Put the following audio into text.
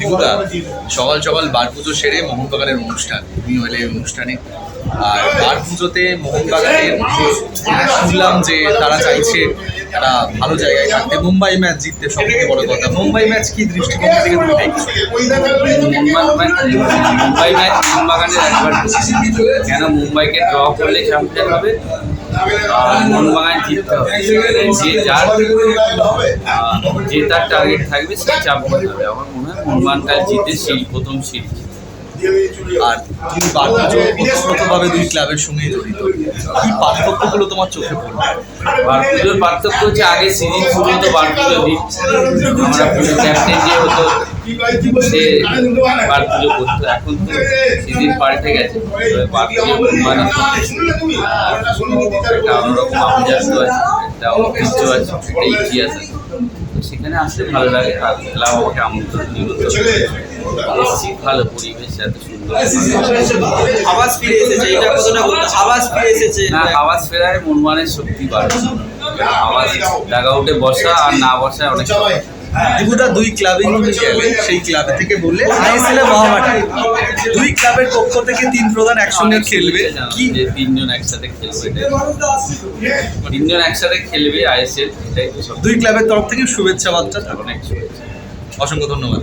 দিগুদা সকাল সকাল বার পুজো সেরে মোহনবাগানের অনুষ্ঠান। তুমি হলে অনুষ্ঠানে। আর বার পুজোতে মোহনবাগানের শুনলাম যে তারা চাইছে একটা ভালো জায়গায় থাকতে, মুম্বাই ম্যাচ জিততে সব থেকে বড় কথা। মুম্বাই ম্যাচ কি দৃষ্টিকোণ থেকে তুমি দেখছ? মুম্বাই ম্যাচ মোহনবাগানের একবার কেন মুম্বাইকে ড্র করলে চ্যাম্পিয়ন হবে? আর মোহনবাগান জিততে হবে। যে যার যে তার টার্গেট থাকবে, সে করতে হবে আমার মনে হয় মোহনবাগানটা জিতে সেই প্রথম সিরিজ আর পুজো ওতপ্রোতভাবে দুই ক্লাবের সঙ্গে জড়িত, কি পার্থক্যগুলো তোমার চোখে পড়বে পার্থক্য হচ্ছে আগে সিরিজ শুরু হতো বার পুজো দিন আমরা ক্যাপ্টেন যে হতো, সে বার পুজো করতো। এখন তো সিজন পাল্টে গেছে। মানে একটা অন্যরকম আভিজাত্য আছে, একটা ঐতিহ্য আছে, একটা ইতিহাস আছে। সেখানে আসতে ভালো লাগে আর ক্লাব আমাকে আমন্ত্রণ ভালো পরিবেশ এত সুন্দর আবাস ফিরে এসেছে এটা কতটা বলতো ফিরে এসেছে। না আওয়াজ ফেরায় মনমানের শক্তি বাড়ছে আওয়াজ জায়গা উঠে বসা আর না বসায় অনেক তফাৎ। দিগুদা দুই ক্লাবে কিন্তু গেলে সেই ক্লাবে থেকে বললে আইএসএল এ মহামাটি দুই ক্লাবের পক্ষ থেকে তিন প্রধান একসঙ্গে খেলবে। কি? যে তিনজন একসাথে খেলবে তিনজন একসাথে খেলবে আইএসএল এটাই তো সব। দুই ক্লাবের তরফ থেকে শুভেচ্ছা বার্তা অনেক শুভেচ্ছা। অসংখ্য ধন্যবাদ।